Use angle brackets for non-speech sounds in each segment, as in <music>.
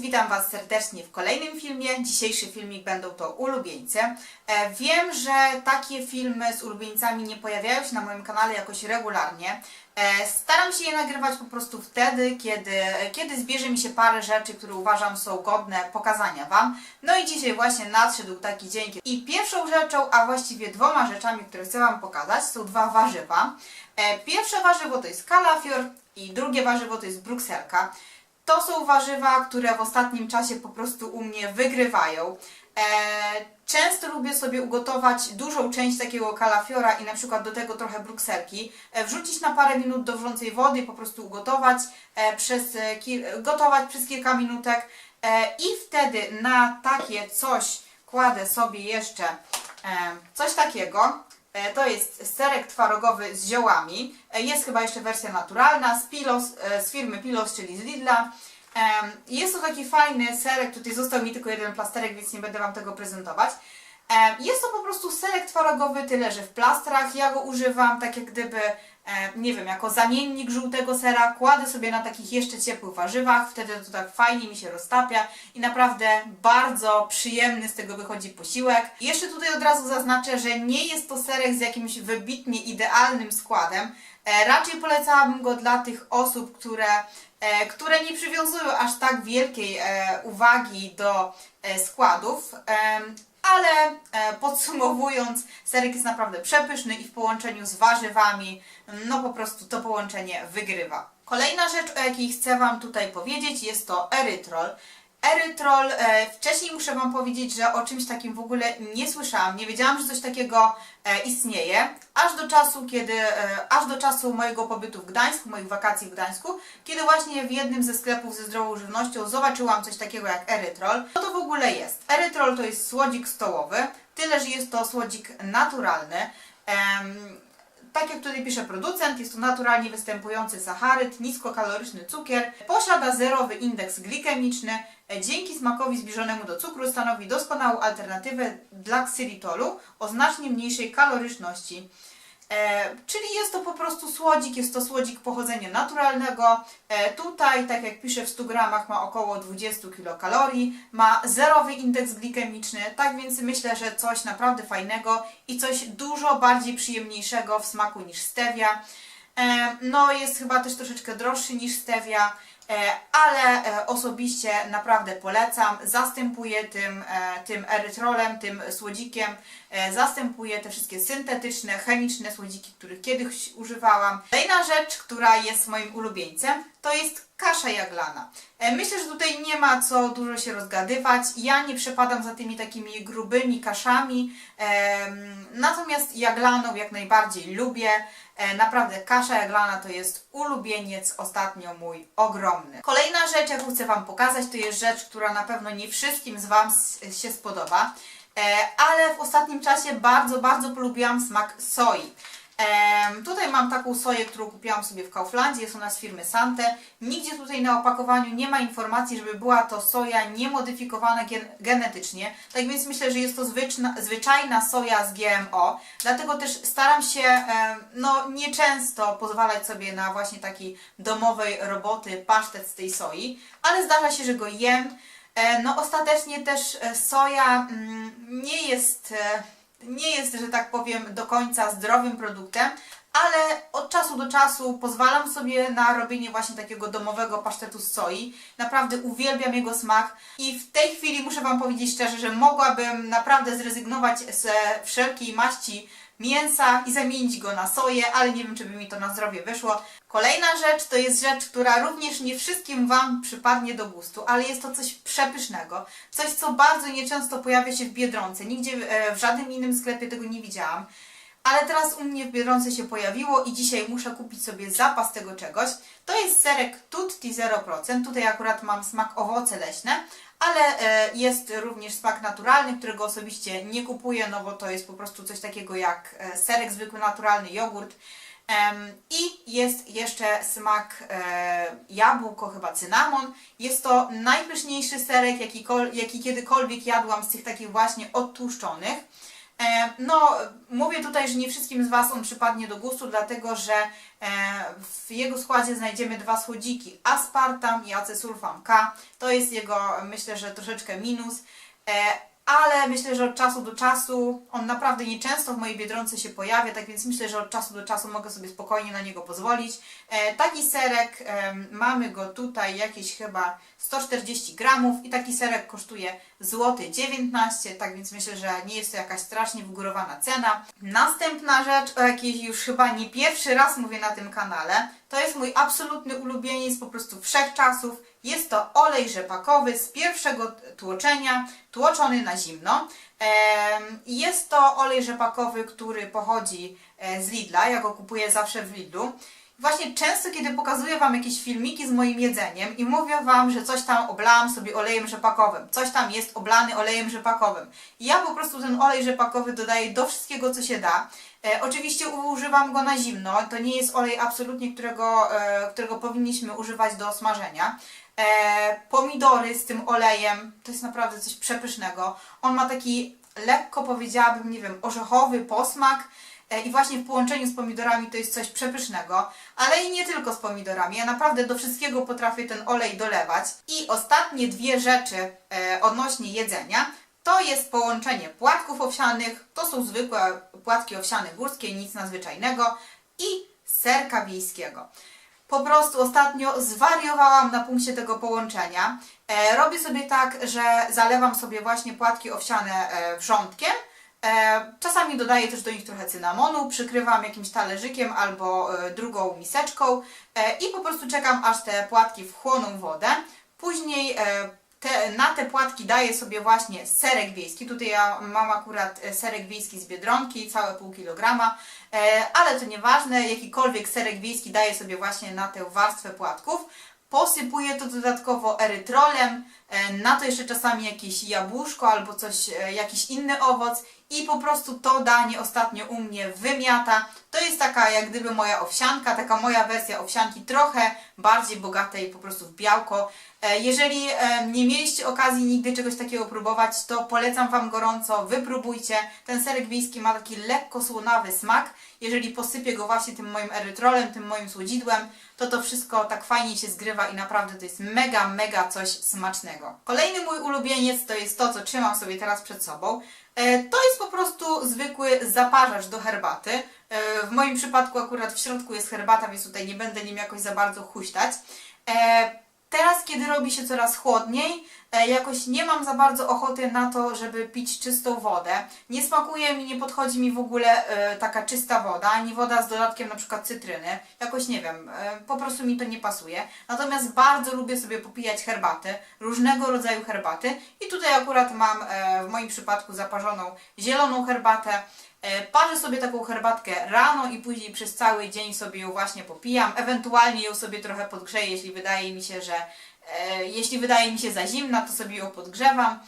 witam Was serdecznie w kolejnym filmie. Dzisiejszy filmik będą to ulubieńce. E, wiem, że takie filmy z ulubieńcami nie pojawiają się na moim kanale jakoś regularnie. E, staram się je nagrywać po prostu wtedy, kiedy, kiedy zbierze mi się parę rzeczy, które uważam są godne pokazania Wam. No i dzisiaj właśnie nadszedł taki dzień. I pierwszą rzeczą, a właściwie dwoma rzeczami, które chcę Wam pokazać, są dwa warzywa. E, pierwsze warzywo to jest kalafior i drugie warzywo to jest brukselka. To są warzywa, które w ostatnim czasie po prostu u mnie wygrywają. E, często lubię sobie ugotować dużą część takiego kalafiora i na przykład do tego trochę brukselki, e, wrzucić na parę minut do wrzącej wody, po prostu ugotować, e, przez, gotować przez kilka minutek i wtedy na takie coś kładę sobie jeszcze coś takiego. E, To jest serek twarogowy z ziołami. E, Jest chyba jeszcze wersja naturalna z, Pilos, e, z firmy Pilos, czyli z Lidla. Jest to taki fajny serek, tutaj został mi tylko jeden plasterek, więc nie będę Wam tego prezentować. Jest to po prostu serek twarogowy, tyle że w plastrach. Ja go używam tak jak gdyby, nie wiem, jako zamiennik żółtego sera. Kładę sobie na takich jeszcze ciepłych warzywach, wtedy to tak fajnie mi się roztapia i naprawdę bardzo przyjemny z tego wychodzi posiłek. Jeszcze tutaj od razu zaznaczę, że nie jest to serek z jakimś wybitnie idealnym składem. E, Raczej polecałabym go dla tych osób, które, e, które nie przywiązują aż tak wielkiej e, uwagi do e, składów. Ale e, podsumowując, serek jest naprawdę przepyszny i w połączeniu z warzywami, no po prostu to połączenie wygrywa. Kolejna rzecz, o jakiej chcę Wam tutaj powiedzieć, jest to erytrol. Erytrol, e, wcześniej muszę Wam powiedzieć, że o czymś takim w ogóle nie słyszałam, nie wiedziałam, że coś takiego e, istnieje, aż do czasu, kiedy, e, aż do czasu mojego pobytu w Gdańsku, moich wakacji w Gdańsku, kiedy właśnie w jednym ze sklepów ze zdrową żywnością zobaczyłam coś takiego jak erytrol. Co to w ogóle jest? Erytrol to jest słodzik stołowy, tyle, że jest to słodzik naturalny. Em, tak jak tutaj pisze producent, jest to naturalnie występujący sacharyd, niskokaloryczny cukier, posiada zerowy indeks glikemiczny, dzięki smakowi zbliżonemu do cukru stanowi doskonałą alternatywę dla ksylitolu o znacznie mniejszej kaloryczności. E, czyli jest to po prostu słodzik, jest to słodzik pochodzenia naturalnego. E, tutaj, tak jak pisze w 100 gramach, ma około 20 kilokalorii, ma zerowy indeks glikemiczny, tak więc myślę, że coś naprawdę fajnego i coś dużo bardziej przyjemniejszego w smaku niż stevia. E, no, jest chyba też troszeczkę droższy niż stevia. E, ale e, osobiście naprawdę polecam. Zastępuję tym, e, tym erytrolem, tym słodzikiem, zastępuję te wszystkie syntetyczne, chemiczne słodziki, których kiedyś używałam. Kolejna rzecz, która jest moim ulubieńcem, to jest kasza jaglana. E, Myślę, że tutaj nie ma co dużo się rozgadywać. Ja nie przepadam za tymi takimi grubymi kaszami, em, natomiast jaglaną jak najbardziej lubię. E, Naprawdę kasza jaglana to jest ulubieniec ostatnio mój ogromny. Kolejna rzecz, jaką chcę Wam pokazać, to jest rzecz, która na pewno nie wszystkim z Wam się spodoba, e, ale w ostatnim czasie bardzo, bardzo polubiłam smak soi. Tutaj mam taką soję, którą kupiłam sobie w Kauflandzie, jest ona z firmy Sante. Nigdzie tutaj na opakowaniu nie ma informacji, żeby była to soja niemodyfikowana gen genetycznie. Tak więc myślę, że jest to zwyczna, zwyczajna soja z GMO. Dlatego też staram się no, nieczęsto pozwalać sobie na właśnie takiej domowej roboty pasztet z tej soi, ale zdarza się, że go jem. E, No ostatecznie też e, soja mm, nie jest, e, nie jest, że tak powiem, do końca zdrowym produktem, ale od czasu do czasu pozwalam sobie na robienie właśnie takiego domowego pasztetu z soi. Naprawdę uwielbiam jego smak i w tej chwili muszę Wam powiedzieć szczerze, że mogłabym naprawdę zrezygnować ze wszelkiej maści mięsa i zamienić go na soję, ale nie wiem, czy by mi to na zdrowie wyszło. Kolejna rzecz to jest rzecz, która również nie wszystkim Wam przypadnie do gustu, ale jest to coś przepysznego. Coś, co bardzo nieczęsto pojawia się w Biedronce. Nigdzie e, w żadnym innym sklepie tego nie widziałam. Ale teraz u mnie w Biedronce się pojawiło i dzisiaj muszę kupić sobie zapas tego czegoś. To jest serek Tutti 0%. Tutaj akurat mam smak owoce leśne, ale e, jest również smak naturalny, którego osobiście nie kupuję, no bo to jest po prostu coś takiego jak e, serek zwykły, naturalny jogurt. I jest jeszcze smak e, jabłko, chyba cynamon. Jest to najpyszniejszy serek, jaki, jaki kiedykolwiek jadłam z tych takich właśnie odtłuszczonych. E, No, mówię tutaj, że nie wszystkim z Was on przypadnie do gustu, dlatego że e, w jego składzie znajdziemy dwa słodziki, aspartam i acesulfam K. To jest jego, myślę, że troszeczkę minus. E, ale myślę, że od czasu do czasu on naprawdę nieczęsto w mojej biedronce się pojawia, tak więc myślę, że od czasu do czasu mogę sobie spokojnie na niego pozwolić. E, taki serek, em, mamy go tutaj jakieś chyba 140 gramów i taki serek kosztuje złoty 19, tak więc myślę, że nie jest to jakaś strasznie wygórowana cena. Następna rzecz, o jakiej już chyba nie pierwszy raz mówię na tym kanale, to jest mój absolutny ulubieniec po prostu wszechczasów. Jest to olej rzepakowy z pierwszego tłoczenia, tłoczony na zimno. Jest to olej rzepakowy, który pochodzi e, z Lidla. Ja go kupuję zawsze w Lidlu. Właśnie często, kiedy pokazuję Wam jakieś filmiki z moim jedzeniem i mówię Wam, że coś tam oblałam sobie olejem rzepakowym, coś tam jest oblany olejem rzepakowym. I ja po prostu ten olej rzepakowy dodaję do wszystkiego, co się da. E, oczywiście używam go na zimno, to nie jest olej absolutnie, którego, e, którego powinniśmy używać do smażenia. E, pomidory z tym olejem, to jest naprawdę coś przepysznego. On ma taki lekko powiedziałabym, nie wiem, orzechowy posmak. I właśnie w połączeniu z pomidorami to jest coś przepysznego, ale i nie tylko z pomidorami. Ja naprawdę do wszystkiego potrafię ten olej dolewać. I ostatnie dwie rzeczy odnośnie jedzenia to jest połączenie płatków owsianych, to są zwykłe płatki owsiane górskie, nic nadzwyczajnego i serka wiejskiego. Po prostu ostatnio zwariowałam na punkcie tego połączenia. E, robię sobie tak, że zalewam sobie właśnie płatki owsiane e, wrzątkiem. E, czasami dodaję też do nich trochę cynamonu, przykrywam jakimś talerzykiem albo e, drugą miseczką e, i po prostu czekam, aż te płatki wchłoną wodę. Później e, te, na te płatki daję sobie właśnie serek wiejski. Tutaj ja mam akurat e, serek wiejski z Biedronki, całe pół kilograma, e, ale to nieważne, jakikolwiek serek wiejski daję sobie właśnie na tę warstwę płatków. Posypuję to dodatkowo erytrolem, e, na to jeszcze czasami jakieś jabłuszko albo coś, jakiś inny owoc i po prostu to danie ostatnio u mnie wymiata. To jest taka jak gdyby moja owsianka, taka moja wersja owsianki, trochę bardziej bogatej po prostu w białko. E, Jeżeli e, nie mieliście okazji nigdy czegoś takiego próbować, to polecam Wam gorąco, wypróbujcie. Ten serek wiejski ma taki lekko słonawy smak. Jeżeli posypię go właśnie tym moim erytrolem, tym moim słodzidłem, to to wszystko tak fajnie się zgrywa i naprawdę to jest mega, mega coś smacznego. Kolejny mój ulubieniec to jest to, co trzymam sobie teraz przed sobą. E, To jest po prostu zwykły zaparzacz do herbaty. E, W moim przypadku akurat w środku jest herbata, więc tutaj nie będę nim jakoś za bardzo huśtać. Teraz, kiedy robi się coraz chłodniej, e, jakoś nie mam za bardzo ochoty na to, żeby pić czystą wodę. Nie smakuje mi, nie podchodzi mi w ogóle e, taka czysta woda, ani woda z dodatkiem na przykład cytryny. Jakoś nie wiem, e, po prostu mi to nie pasuje. Natomiast bardzo lubię sobie popijać herbaty, różnego rodzaju herbaty. I tutaj akurat mam w moim przypadku zaparzoną zieloną herbatę. E, Parzę sobie taką herbatkę rano i później przez cały dzień sobie ją właśnie popijam. Ewentualnie ją sobie trochę podgrzeję, jeśli wydaje mi się, że e, jeśli wydaje mi się za zimna, to sobie ją podgrzewam.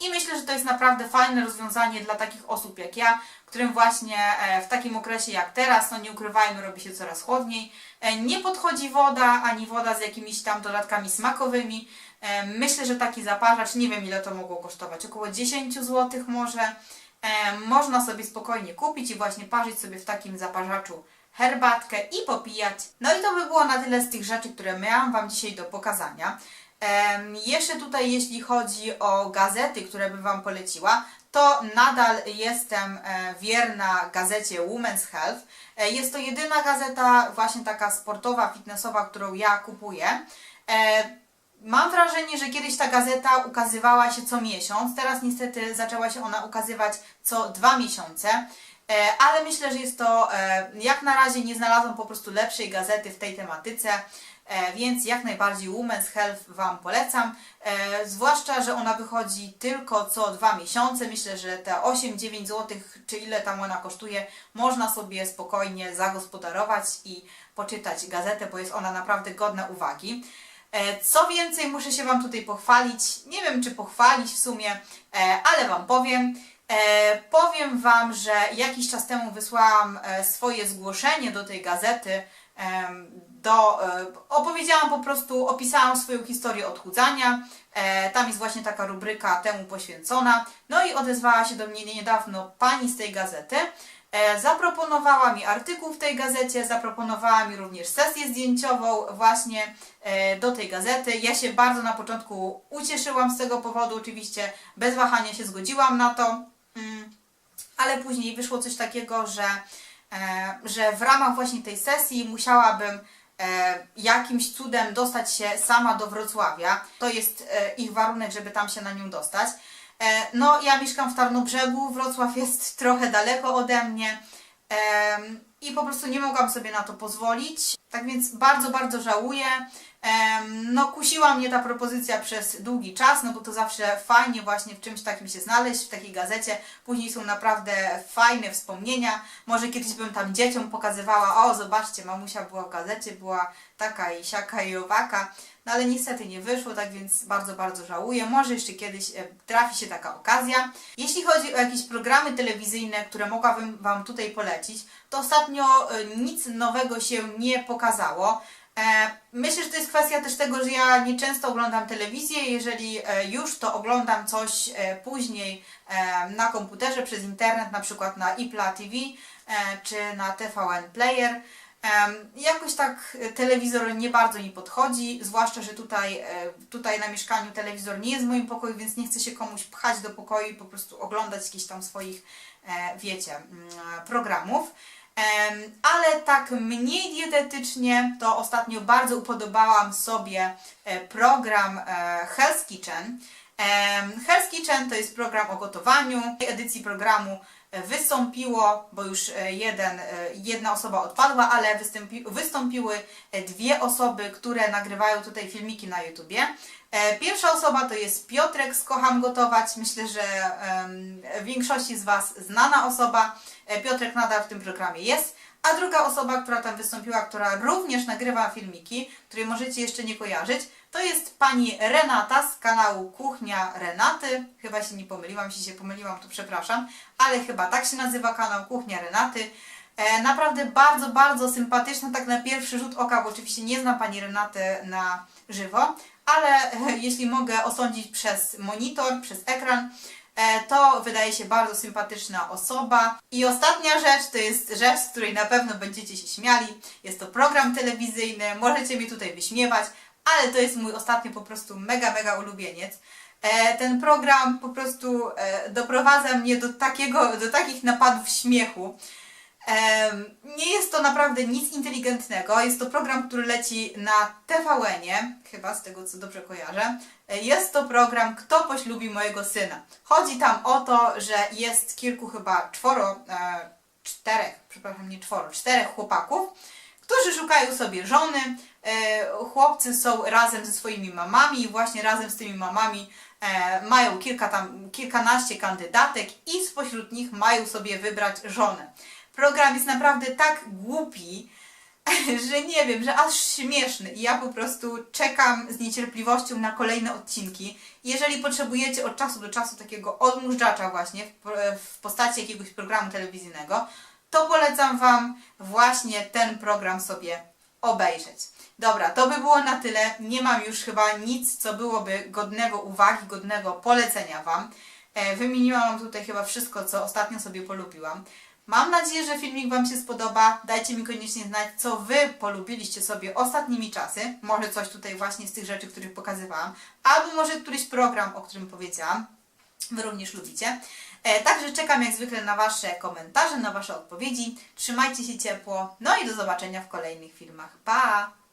I myślę, że to jest naprawdę fajne rozwiązanie dla takich osób jak ja, którym właśnie e, w takim okresie jak teraz, no nie ukrywajmy, robi się coraz chłodniej. Nie podchodzi woda, ani woda z jakimiś tam dodatkami smakowymi. Myślę, że taki zaparzacz, nie wiem ile to mogło kosztować, około 10 zł może. E, można sobie spokojnie kupić i właśnie parzyć sobie w takim zaparzaczu herbatkę i popijać. No i to by było na tyle z tych rzeczy, które miałam Wam dzisiaj do pokazania. Em, jeszcze tutaj, jeśli chodzi o gazety, które bym Wam poleciła, to nadal jestem e, wierna gazecie Women's Health. E, jest to jedyna gazeta właśnie taka sportowa, fitnessowa, którą ja kupuję. Mam wrażenie, że kiedyś ta gazeta ukazywała się co miesiąc, teraz niestety zaczęła się ona ukazywać co dwa miesiące, E, ale myślę, że jest to, e, jak na razie nie znalazłam po prostu lepszej gazety w tej tematyce, e, więc jak najbardziej Women's Health Wam polecam, zwłaszcza, że ona wychodzi tylko co dwa miesiące, myślę, że te 8-9 zł, czy ile tam ona kosztuje, można sobie spokojnie zagospodarować i poczytać gazetę, bo jest ona naprawdę godna uwagi. E, Co więcej, muszę się Wam tutaj pochwalić. Nie wiem, czy pochwalić w sumie, e, ale Wam powiem. E, powiem Wam, że jakiś czas temu wysłałam swoje zgłoszenie do tej gazety. do, opowiedziałam po prostu, opisałam swoją historię odchudzania. Tam jest właśnie taka rubryka temu poświęcona. No i odezwała się do mnie niedawno pani z tej gazety. E, zaproponowała mi artykuł w tej gazecie, zaproponowała mi również sesję zdjęciową właśnie e, do tej gazety. Ja się bardzo na początku ucieszyłam z tego powodu, oczywiście bez wahania się zgodziłam na to. Mm, ale później wyszło coś takiego, że, e, że w ramach właśnie tej sesji musiałabym jakimś cudem dostać się sama do Wrocławia. To jest ich warunek, żeby tam się na nią dostać. E, no, ja mieszkam w Tarnobrzegu, Wrocław jest <laughs> trochę daleko ode mnie i po prostu nie mogłam sobie na to pozwolić. Tak więc bardzo, bardzo żałuję. No, kusiła mnie ta propozycja przez długi czas, no bo to zawsze fajnie właśnie w czymś takim się znaleźć, w takiej gazecie. Później są naprawdę fajne wspomnienia. Może kiedyś bym tam dzieciom pokazywała, o zobaczcie, mamusia była w gazecie, była taka i siaka i owaka. No ale niestety nie wyszło, tak więc bardzo, bardzo żałuję. Może jeszcze kiedyś trafi się taka okazja. Jeśli chodzi o jakieś programy telewizyjne, które mogłabym Wam tutaj polecić, to ostatnio e, nic nowego się nie pokazało. E, Myślę, że to jest kwestia też tego, że ja nieczęsto oglądam telewizję. Jeżeli e, już, to oglądam coś e, później na komputerze przez internet, na przykład na iPla TV czy na TVN Player. Jakoś tak telewizor nie bardzo mi podchodzi, zwłaszcza, że tutaj, tutaj na mieszkaniu telewizor nie jest w moim pokoju, więc nie chcę się komuś pchać do pokoju i po prostu oglądać jakichś tam swoich, wiecie, mm, programów. Ale tak mniej dietetycznie, to ostatnio bardzo upodobałam sobie e, program e, Hell's Kitchen. Hell's Kitchen to jest program o gotowaniu. W tej edycji programu e, wystąpiło, bo już jeden, jedna osoba odpadła, ale wystąpi, wystąpiły dwie osoby, które nagrywają tutaj filmiki na YouTubie. E, Pierwsza osoba to jest Piotrek z Kocham Gotować. Myślę, że em, większości z Was znana osoba. E, Piotrek nadal w tym programie jest. A druga osoba, która tam wystąpiła, która również nagrywa filmiki, której możecie jeszcze nie kojarzyć, to jest pani Renata z kanału Kuchnia Renaty. Chyba się nie pomyliłam, jeśli się pomyliłam, to przepraszam, ale chyba tak się nazywa kanał Kuchnia Renaty. E, naprawdę bardzo, bardzo sympatyczna, tak na pierwszy rzut oka, bo oczywiście nie znam pani Renaty na żywo, ale <laughs> jeśli mogę osądzić przez monitor, przez ekran, e, to wydaje się bardzo sympatyczna osoba. I ostatnia rzecz to jest rzecz, z której na pewno będziecie się śmiali. Jest to program telewizyjny, możecie mi tutaj wyśmiewać, ale to jest mój ostatnio po prostu mega, mega ulubieniec. E, Ten program po prostu doprowadza mnie do, takiego, do takich napadów śmiechu. Nie jest to naprawdę nic inteligentnego. Jest to program, który leci na TVN-ie, chyba z tego co dobrze kojarzę. E, Jest to program Kto poślubi mojego syna. Chodzi tam o to, że jest kilku chyba czworo, e, czterech, przepraszam, nie czworo, czterech chłopaków, którzy szukają sobie żony. E, Chłopcy są razem ze swoimi mamami i właśnie razem z tymi mamami mają kilka tam, kilkanaście kandydatek i spośród nich mają sobie wybrać żonę. Program jest naprawdę tak głupi, <laughs> że nie wiem, że aż śmieszny i ja po prostu czekam z niecierpliwością na kolejne odcinki. Jeżeli potrzebujecie od czasu do czasu takiego odmurzacza właśnie w, postaci jakiegoś programu telewizyjnego, to polecam Wam właśnie ten program sobie obejrzeć. Dobra, to by było na tyle. Nie mam już chyba nic, co byłoby godnego uwagi, godnego polecenia Wam. E, Wymieniłam tutaj chyba wszystko, co ostatnio sobie polubiłam. Mam nadzieję, że filmik Wam się spodoba. Dajcie mi koniecznie znać, co Wy polubiliście sobie ostatnimi czasy. Może coś tutaj właśnie z tych rzeczy, których pokazywałam. Albo może któryś program, o którym powiedziałam. Wy również lubicie. E, także czekam jak zwykle na Wasze komentarze, na Wasze odpowiedzi. Trzymajcie się ciepło. No i do zobaczenia w kolejnych filmach. Pa!